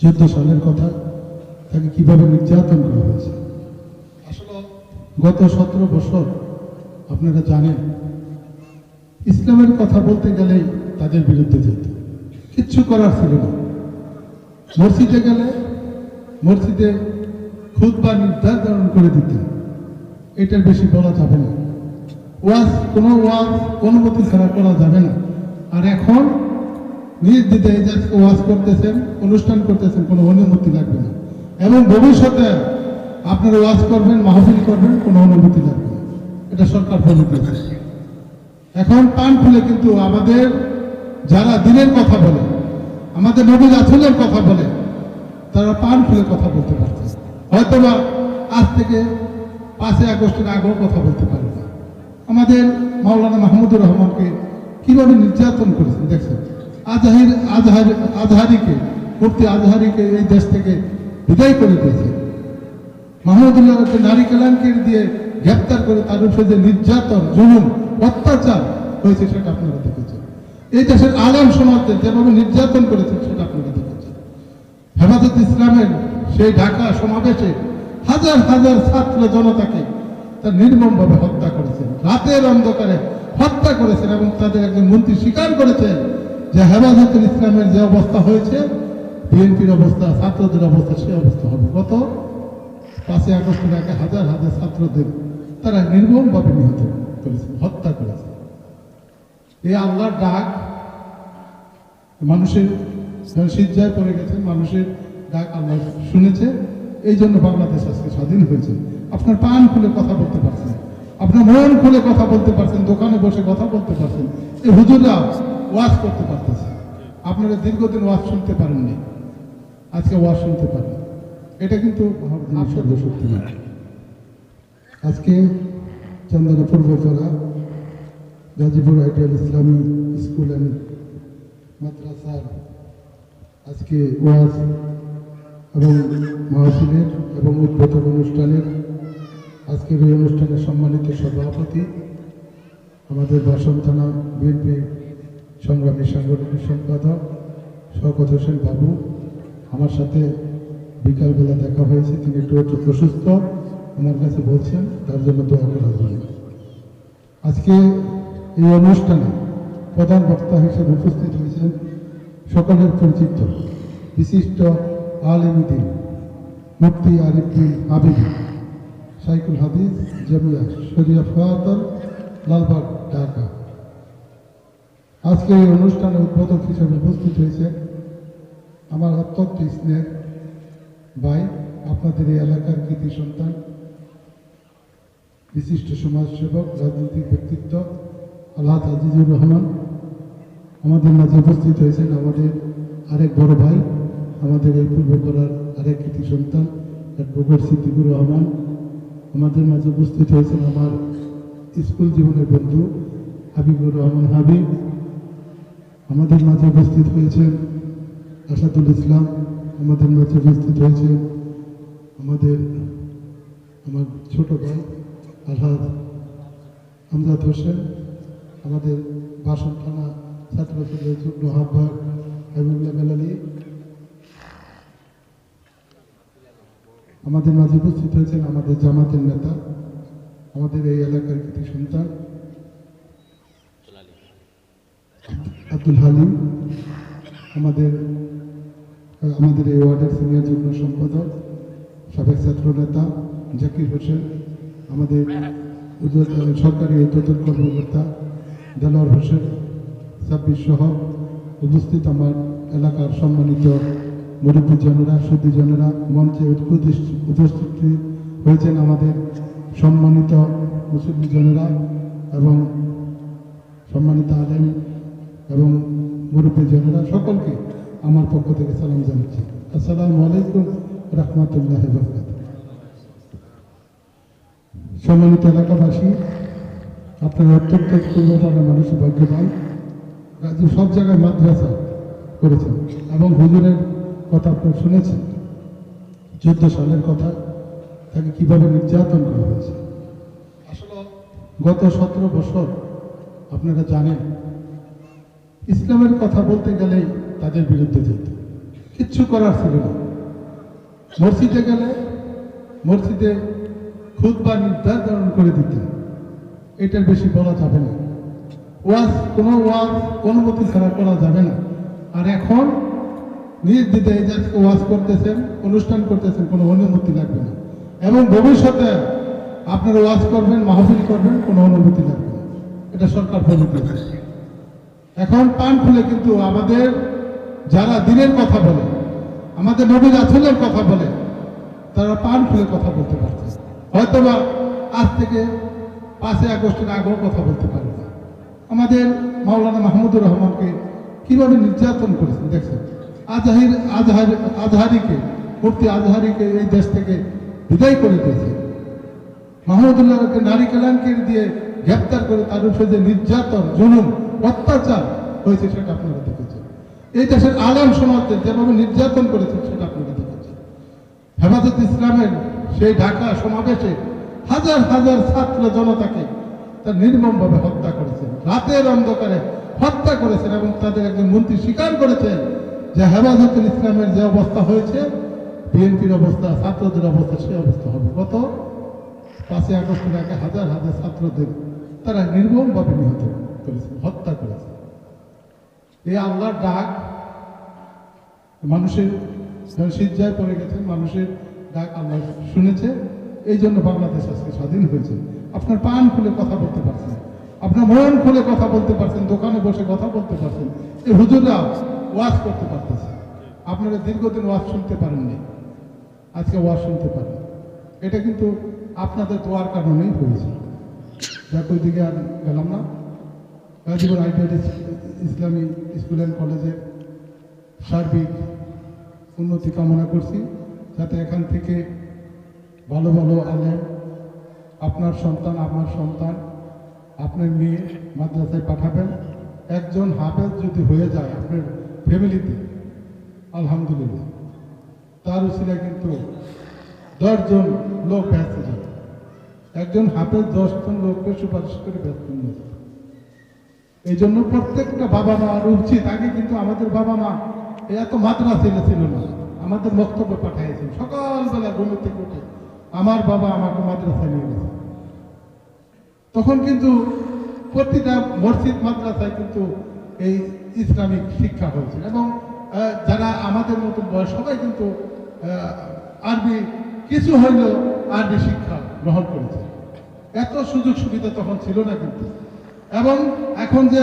চোদ্দ সালের কথা, তাকে কীভাবে নির্যাতন করা হয়েছে? আসলে গত সতেরো বছর আপনারা জানেন, ইসলামের কথা বলতে গেলেই তাদের বিরুদ্ধে যেত কিচ্ছু করার ছিল না। মসজিদে গেলে মসজিদে খুদ বা নির্ধারণ করে দিতেন এটার বেশি বলা যাবে না। ওয়াজ, কোনো ওয়াজ, অনুমতি ছাড়া করা যাবে না। আর এখন নিজ দিতে ওয়াজ করতেছেন, অনুষ্ঠান করতেছেন, কোনো অনুমতি লাগবে না। এবং ভবিষ্যতে আপনারা ওয়াজ করবেন, মাহফিল করবেন, কোনো অনুমতি লাগবে না। এটা সরকার বলে দিয়েছে এখন পান খুলে কিন্তু আমাদের যারা দিনের কথা বলে, আমাদের নবী রাসুলের কথা বলে, তারা পান খুলে কথা বলতে পারছে হয়তোবা আজ থেকে পাঁচই আগস্টের আগেও কথা বলতে পারবে আমাদের মাওলানা মাহমুদুর রহমানকে কীভাবে নির্যাতন করেছেন, দেখছেন? আজহারির আজহার আজহারিকে মুফতি আজহারিকে এই দেশ থেকে বিদায় করে দিয়েছে। মাহমুদুল্লাহকে নারী কেলানকে দিয়ে গ্রেপ্তার করে তার উপরে যে নির্যাতন, জুলুম, অত্যাচার হয়েছে সেটা আপনারা দেখেছেন। এই দেশের আলেম সমাজকে যেভাবে নির্যাতন করেছেন সেটা আপনারা দেখেছেন। হেফাজত ইসলামের সেই ঢাকা সমাবেশে হাজার হাজার ছাত্র জনতাকে তার নির্মমভাবে হত্যা করেছেন। রাতের অন্ধকারে হত্যা করেছেন এবং তাদের একজন মন্ত্রী স্বীকার করেছেন যে হেফাজতুল ইসলামের যে অবস্থা হয়েছে, বিএনপির অবস্থা, ছাত্রদের অবস্থা সেই অবস্থা হবে। কত? পাঁচই আগস্টের আগে হাজার হাজার ছাত্রদের তারা নির্মমভাবে নিহত করেছে, হত্যা করেছে। এই আল্লাহর ডাক, মানুষের সিজ্জায় পড়ে গেছে, মানুষের ডাক আল্লাহ শুনেছে। এই জন্য বাংলাদেশ আজকে স্বাধীন হয়েছে। আপনার পান খুলে কথা বলতে পারছেন, আপনার মন খুলে কথা বলতে পারছেন, দোকানে বসে কথা বলতে পারছেন। এই হুজুরা ওয়াজ করতে পারতেছে। আপনারা দীর্ঘদিন ওয়াজ শুনতে পারেননি। আজকে ওয়াজ শুনতে পারেন। এটা কিন্তু সর্বশক্তি নয় আজকে Chandana Purbapara Gazipur ideal Islami school and মাদ্রাসার আজকে ওয়াজ এবং মাহফিলের এবং উদ্বোধন অনুষ্ঠানের আজকের এই অনুষ্ঠানের সম্মানিত সভাপতি আমাদের বাসন থানা বিএনপি সংগ্রামী সাংগঠনিক সম্পাদক শওকত হোসেন বাবু, আমার সাথে বিকালবেলা দেখা হয়েছে। তিনি একটু অসুস্থ, আমার কাছে বলছেন, তার জন্য দোয়া করার আজকে এই অনুষ্ঠানে প্রধান বক্তা হিসেবে উপস্থিত হয়েছেন সকলের পরিচিত বিশিষ্ট আলিমুদ্দিন মুফতি আরিফুদ্দিন আবিদ সাইকুল হাদিস জামিয়া শরিয়া ফয়াতল লালবাগ, ঢাকা। আজকে এই অনুষ্ঠানে উদ্বোধক হিসেবে উপস্থিত হয়েছে আমার অত্যন্ত স্নেহ ভাই, আপনাদের এই এলাকার কৃতি সন্তান, বিশিষ্ট সমাজসেবক, রাজনৈতিক ব্যক্তিত্ব আল্লাহ আজিজুর রহমান, আমাদের মাঝে উপস্থিত হয়েছেন আমাদের আরেক বড় ভাই, আমাদের এই পূর্বপাড়ার আরেক কৃতি সন্তান অ্যাডভোকেট সিদ্দিকুর রহমান, আমাদের মাঝে উপস্থিত হয়েছেন আমার স্কুল জীবনের বন্ধু হাবিবুর রহমান হাবিব আমাদের মাঝে উপস্থিত হয়েছেন আসাদুল ইসলাম, আমাদের মাঝে উপস্থিত হয়েছে আমাদের, আমার ছোট ভাই আলহাজ আমজাদ হোসেন, আমাদের বাসন থানা ছাত্র সংঘের যুগ্ম আহ্বায়ক হাবিবুল্লাহ বেলালি। আমাদের মাঝে উপস্থিত হয়েছেন আমাদের জামাতের নেতা, আমাদের এই এলাকার কৃতি সন্তান আব্দুল হালিম, আমাদের আমাদের এই ওয়ার্ডের সিনিয়র যুগ্ম সম্পাদক, সাবেক ছাত্র নেতা জাকির হোসেন, আমাদের সরকারি উদ্যোতন কর্মকর্তা দেলোয়ার হোসেন, ছাব্বিশ সহ উপস্থিত আমার এলাকার সম্মানিত মুরব্বীজনেরা সুদীজনেরা মঞ্চে উপস্থিত হয়েছেন আমাদের সম্মানিত মুসলিমজনেরা এবং সম্মানিত আলেম এবং মুরব্বীজনেরা সকলকে আমার পক্ষ থেকে সালাম জানাচ্ছি। আসসালামু আলাইকুম রহমতুল্লাহ সম্মানিত এলাকাবাসী, আপনারা অত্যন্ত পূর্বপাড়া মানুষ, ভাগ্যবান। গাজী সব জায়গায় মাদ্রাসা করেছেন এবং হুজুরের কথা আপনারা শুনেছেন। চোদ্দ সালের কথা, তাকে কীভাবে নির্যাতন করা হয়েছে। আসলে গত সতেরো বছর আপনারা জানেন ইসলামের কথা বলতে গেলেই তাদের বিরুদ্ধে যেত কিচ্ছু করার ছিল না। মসজিদে গেলে মসজিদে খুদ বা নির্ধারণ করে দিতেন। এটার বেশি বলা যাবে না। ওয়াজ, কোনো ওয়াজ, অনুমতি ছাড়া করা যাবে না। আর এখন নির্দিদে এই যে আজকে ওয়াজ করতেছেন, অনুষ্ঠান করতেছেন, কোনো অনুমতি লাগবে না। এবং ভবিষ্যতে আপনারা ওয়াজ করবেন, মাহফিল করবেন, কোনো অনুমতি লাগবে না। এটা সরকার বলে এখন পান খুলে কিন্তু আমাদের যারা দিনের কথা বলে, আমাদের নবীর আচলের কথা বলে, তারা পান খুলে কথা বলতে পারছে। হয়তোবা আজ থেকে পাঁচই আগস্টের আগেও কথা বলতে পারে। না আমাদের মাওলানা মাহমুদুর রহমানকে কীভাবে নির্যাতন করেছেন দেখছেন? আজহারির আজহার আজহারিকে মুফতি আজহারিকে এই দেশ থেকে বিদায় করে দিয়েছে। মাহমুদুল্লাহকে নারী কেলাঙ্কির দিয়ে গ্রেপ্তার করে তার উপরে যে নির্যাতন, জুলুম অত্যাচার হয়েছে সেটা আপনারা দেখেছেন এই দেশের আলেম সমাজকে যেভাবে নির্যাতন করেছেন সেটা আপনারা দেখেছেন হেফাজত ইসলামের সেই ঢাকা সমাবেশে হাজার হাজার ছাত্র জনতাকে তার নির্মমভাবে হত্যা করেছেন। রাতের অন্ধকারে হত্যা করেছেন এবং তাদের একজন মন্ত্রী স্বীকার করেছেন যে হেফাজতুল ইসলামের যে অবস্থা হয়েছে, বিএনপির অবস্থা, ছাত্রদের অবস্থা সেই অবস্থা হবে। কত পাঁচই আগস্টের আগে হাজার হাজার ছাত্রদের তারা নির্মমভাবে নিহত করেছে, হত্যা করেছে। এই আল্লাহর ডাক, মানুষের সিজ্জায় পড়ে গেছেন, মানুষের ডাক আল্লাহ শুনেছে এই জন্য বাংলাদেশ আজকে স্বাধীন হয়েছে। আপনার পান খুলে কথা বলতে পারছেন, আপনার মন খুলে কথা বলতে পারছেন, দোকানে বসে কথা বলতে পারছেন, এই হুজুরা ওয়াজ করতে পারতেছে। আপনারা দীর্ঘদিন ওয়াজ শুনতে পারেননি, আজকে ওয়াজ শুনতে পারেন। এটা কিন্তু আপনাদের দোয়ার কারণেই হয়েছে। যাক ওই দিকে আর গেলাম না। Gazipur ideal Islami school and কলেজের সার্বিক উন্নতি কামনা করছি, যাতে এখান থেকে ভালো ভালো আলে আপনার সন্তান, আমার সন্তান, আপনার মেয়ে মাদ্রাসায় পাঠাবেন। একজন হাফেজ যদি হয়ে যায় আপনার ফ্যামিলিতে, আলহামদুলিল্লাহ। তার উচিলায় কিন্তু দশজন লোক ব্যস্ত যাবে একজন হাফেজ দশজন লোককে সুপারিশ করে ব্যস্ত নিয়ে যাবে এই জন্য প্রত্যেকটা বাবা মা উচিত। আগে কিন্তু আমাদের বাবা মা এত মাত্রা ছিল ছিল না। আমাদের বক্তব্য পাঠিয়েছেন সকালবেলা ঘুম থেকে উঠে আমার বাবা আমাকে মাদ্রাসায় নিয়ে গেছে। তখন কিন্তু প্রতিটা মসজিদ, মাদ্রাসায় কিন্তু এই ইসলামিক শিক্ষা হয়েছে। এবং যারা আমাদের মতন বয়স, সবাই কিন্তু আরবি, কিছু হইলেও আরবি শিক্ষা গ্রহণ করেছে। এত সুযোগ সুবিধা তখন ছিল না কিন্তু। এবং এখন যে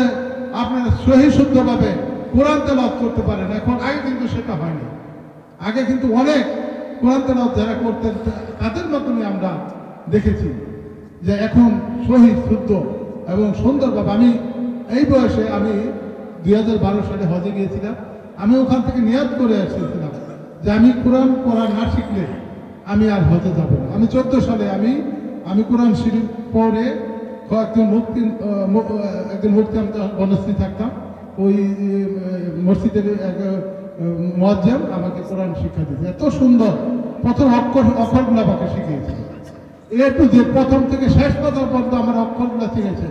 আপনারা সহি শুদ্ধভাবে কোরআন তেলাওয়াত করতে পারেন, এখন আগে কিন্তু সেটা হয়নি। আগে কিন্তু অনেক কোরআন তেলাওয়াত যারা করতেন তাদের মাধ্যমে আমরা দেখেছি যে এখন সহি, শুদ্ধ এবং সুন্দরভাবে আমি এই বয়সে আমি দুই হাজার বারো সালে হজে গিয়েছিলাম। আমি ওখান থেকে নিয়াদ করে এসেছিলাম যে আমি কোরআন পড়া না শিখলে আমি আর হজে যাব না। আমি চোদ্দ সালে আমি আমি কোরআন শরীফ পড়ে কয়েকজন মুক্তি একজন মুক্তি আমি বনশ্রী থাকতাম। ওই মসজিদের মজ্জাম আমাকে কোরআন শিক্ষা দিয়েছে। এত সুন্দর। প্রথম অক্ষর, অক্ষরগুলো আমাকে শিখিয়েছে। এ টু যে প্রথম থেকে শেষ কথা পর্যন্ত আমার অক্ষরগুলো শিখেছে।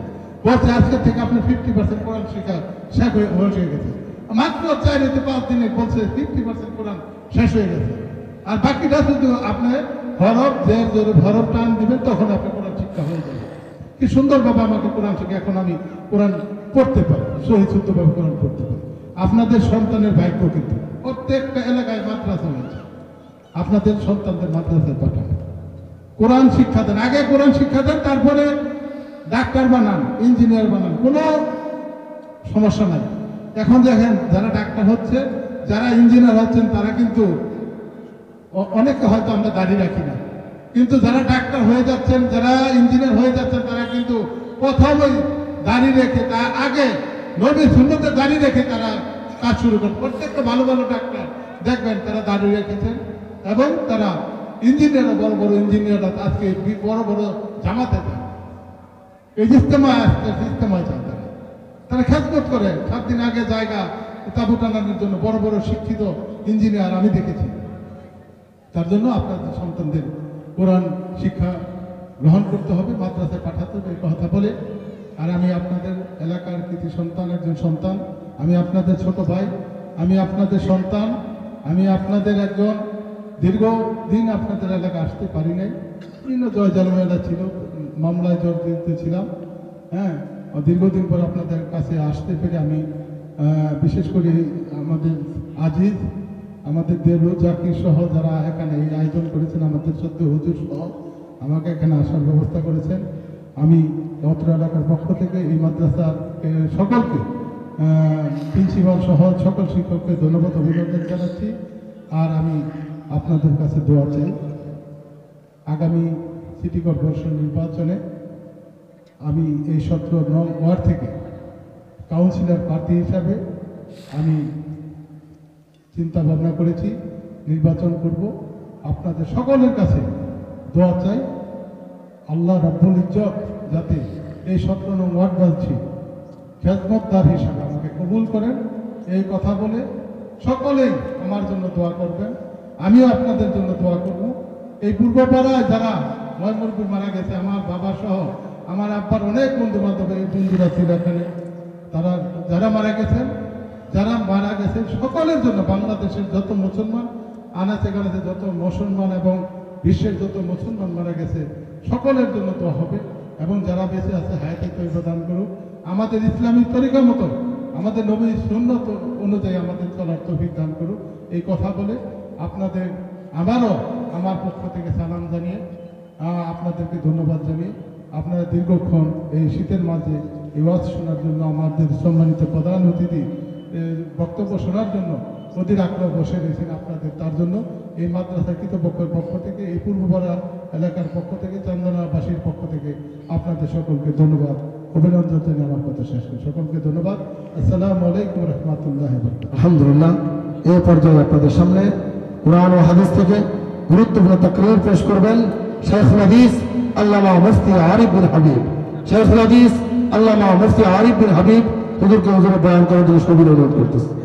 বলছে আজকে থেকে আপনি ফিফটি পার্সেন্ট কোরআন শেখা, শেষ হয়ে গেছে। মাত্র চার হতে পাঁচ দিনে বলছে ফিফটি পার্সেন্ট কোরআন শেষ হয়ে গেছে। আর বাকিটা শুধু আপনি হরফ যে হরফ টান দিবেন, তখন আপনি কোরআন শিক্ষা হয়ে যাবে কি সুন্দর সুন্দরভাবে আমাকে কোরআন শিখে এখন আমি কোরআন পড়তে পারি, শহীদ শুদ্ধভাবে কোরআন পড়তে পারি। আপনাদের সন্তানের ভাগ্য কিন্তু প্রত্যেকটা এলাকায় মাদ্রাসা হয়েছে। আপনাদের সন্তানদের মাদ্রাসায় পাঠান। কোরআন শিক্ষা দেন। আগে কোরআন শিক্ষা দেন, তারপরে ডাক্তার বানান, ইঞ্জিনিয়ার বানান, কোনো সমস্যা নাই। এখন দেখেন, যারা ডাক্তার হচ্ছে, যারা ইঞ্জিনিয়ার হচ্ছেন, তারা কিন্তু অনেকে হয়তো আমরা দাঁড়িয়ে রাখি না। কিন্তু যারা ডাক্তার হয়ে যাচ্ছেন, যারা ইঞ্জিনিয়ার হয়ে যাচ্ছেন, তারা কিন্তু প্রথমেই দাঁড়িয়ে রেখে তার আগে নবীর শূন্যতে দাঁড়িয়ে রেখে তারা কাজ শুরু করেন। প্রত্যেকটা ভালো ভালো ডাক্তার দেখবেন তারা দাঁড়িয়ে রেখেছেন এবং তারা ইঞ্জিনিয়ার, বড় বড় ইঞ্জিনিয়াররা আজকে বড় বড় জামাতে যায় এই ইস্তেমায় আসতে ইস্তেমায় যায় তারা। তারা খেদমত করে। সাত দিন আগে জায়গা তাবু টানানোর জন্য বড় বড় শিক্ষিত ইঞ্জিনিয়ার আমি দেখেছি। তার জন্য আপনাদের সন্তানদের কোরআন শিক্ষা গ্রহণ করতে হবে, মাদ্রাসায় পাঠাতে হবে, এই কথা বলে। আর আমি আপনাদের এলাকার কৃতি সন্তান, একজন সন্তান, আমি আপনাদের ছোট ভাই, আমি আপনাদের সন্তান, আমি আপনাদের একজন দীর্ঘদিন আপনাদের এলাকা আসতে পারি নাই। বিভিন্ন জয় জলমেলা ছিল, মামলায় জড়িত ছিলাম হ্যাঁ দীর্ঘদিন পর আপনাদের কাছে আসতে পেরে আমি বিশেষ করে আমাদের আজিজ আমাদের দেবু জাকির সহ যারা এখানে এই আয়োজন করেছেন, আমাদের সদ্য হুজুর সহ আমাকে এখানে আসার ব্যবস্থা করেছেন। আমি অত্র এলাকার পক্ষ থেকে এই মাদ্রাসার সকলকে প্রিন্সিপাল সহ সকল শিক্ষককে ধন্যবাদ, অভিনন্দন জানাচ্ছি। আর আমি আপনাদের কাছে দোয়া চাই, আগামী সিটি কর্পোরেশন নির্বাচনে আমি এই সতেরো নং ওয়ার্ড থেকে কাউন্সিলর প্রার্থী হিসাবে আমি চিন্তা ভাবনা করেছি, নির্বাচন করব। আপনাদের সকলের কাছে দোয়া চাই। আল্লাহ রাব্বুল ইজ্জত যাতে এই সতেরো নং ওয়ার্ডবাসী খেদমতদার হিসাবে আমাকে কবুল করেন। এই কথা বলে সকলেই আমার জন্য দোয়া করবেন। আমিও আপনাদের জন্য দোয়া করব। এই পূর্বপাড়ায় যারা ময়মুরপুর মারা গেছে, আমার বাবা সহ আমার আব্বার অনেক বন্ধু বান্ধব এই বন্ধুরা ছিল এখানে। তারা, যারা মারা গেছেন যারা মারা গেছে, সকলের জন্য, বাংলাদেশের যত মুসলমান আনাচে গানাচে যত মুসলমান এবং বিশ্বের যত মুসলমান মারা গেছে, সকলের জন্য তো হবে। এবং যারা বেঁচে আছে, হায়াতে তৈরি দান করুক। আমাদের ইসলামী তরিকা মতো আমাদের নবী সুন্নত অনুযায়ী আমাদের চলার তৌফিক দান করুক। এই কথা বলে আপনাদের আবারও আমার পক্ষ থেকে সালাম জানিয়ে আপনাদেরকে ধন্যবাদ জানিয়ে আপনারা দীর্ঘক্ষণ এই শীতের মাঝে এই ওয়াজ শোনার জন্য আমাদের সম্মানিত প্রধান অতিথি বক্তব্য শোনার জন্য অধীর আগ্রহ বসে রয়েছেন আপনাদের। তার জন্য এই মাদ্রাসা কৃতপক্ষের পক্ষ থেকে, এই পূর্ব পূর্বপাড়া এলাকার পক্ষ থেকে, চন্দনাবাসীর পক্ষ থেকে আপনাদের সকলকে ধন্যবাদ। অভিনন্দন জানিয়ে আমার কথা শেষ করি। সকলকে ধন্যবাদ। আসসালামু আলাইকুম রহমতুল্লাহ আলহামদুলিল্লাহ, এ পর্যায়ে আপনাদের সামনে কোরআন ও হাদিস থেকে গুরুত্বপূর্ণ তাকরির পেশ করবেন শেখুল হাদিস আল্লামা মুফতি আরিফ বিন হাবিব। শেখুল হাদিস আল্লামা মুফতি আরিফ বিন হাবিব হুজুরকে ওদের বয়ান করার জন্য সবির অনুরোধ করতেছি।